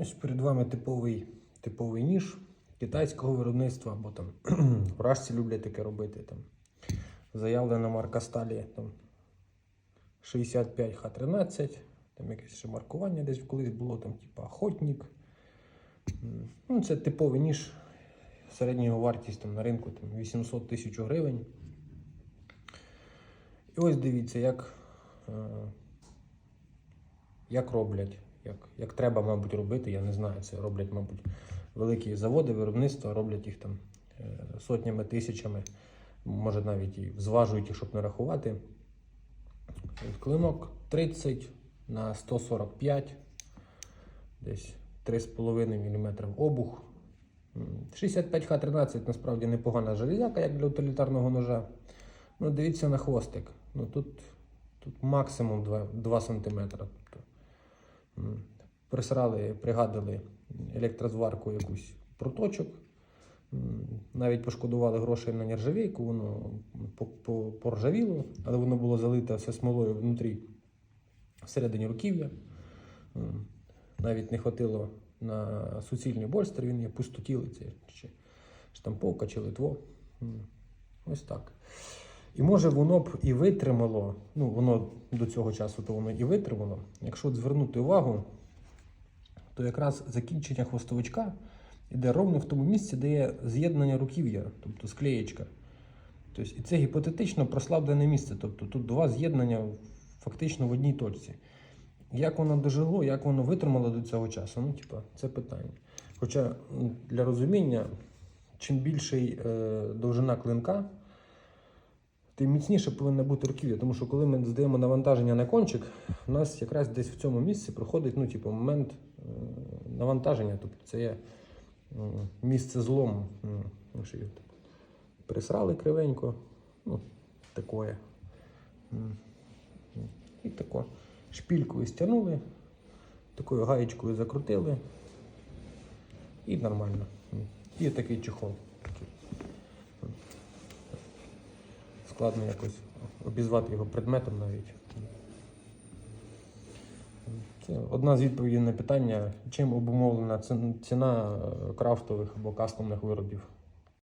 Ось перед вами типовий, типовий ніж китайського виробництва, або там вражці люблять таке робити. Там. Заявлена марка сталі там, 65Х13, там якесь ще маркування десь колись було, там, типу охотник. Ну, це типовий ніж. Середня вартість там, на ринку там, 800 тисяч гривень. І ось дивіться, як, е, як роблять, як, як треба, мабуть, робити. Я не знаю, це роблять, мабуть, великі заводи, виробництва, роблять їх там е, сотнями, тисячами, може навіть і зважують їх, щоб не рахувати. Клинок 30 на 145, десь 3,5 мм обух. 65Х13 насправді непогана железяка, як для утилітарного ножа. Ну, дивіться на хвостик. Ну, тут, тут максимум 2, 2 см. Присрали, пригадали електрозварку якусь проточок. Навіть пошкодували грошей на нержавійку, воно по- по- поржавіло, але воно було залите все смолою внутрі, всередині руків'я. Навіть не хватило на суцільний больстер, він є пустотілий, чи штамповка, чи литво. Ось так. І може воно б і витримало, ну воно до цього часу то воно і витримало. Якщо звернути увагу, то якраз закінчення хвостовичка йде ровно в тому місці, де є з'єднання руків'я, тобто склеєчка. Тобто, і це гіпотетично прослаблене місце. Тобто тут два з'єднання фактично в одній точці. Як воно дожило, як воно витримало до цього часу? Ну, типа, це питання. Хоча для розуміння, чим більший е, довжина клинка, тим міцніше повинна бути руків'я. Тому що коли ми здаємо навантаження на кончик, у нас якраз десь в цьому місці проходить ну, типу, момент е, навантаження. Тобто це є місце злому. Ну, Присрали кривенько, ну, такое. І тако. Шпількою стягнули, такою гаєчкою закрутили. І нормально. І такий чехол. Складно якось обізвати його предметом навіть. Це одна з відповідей на питання, чим обумовлена ціна крафтових або кастомних виробів.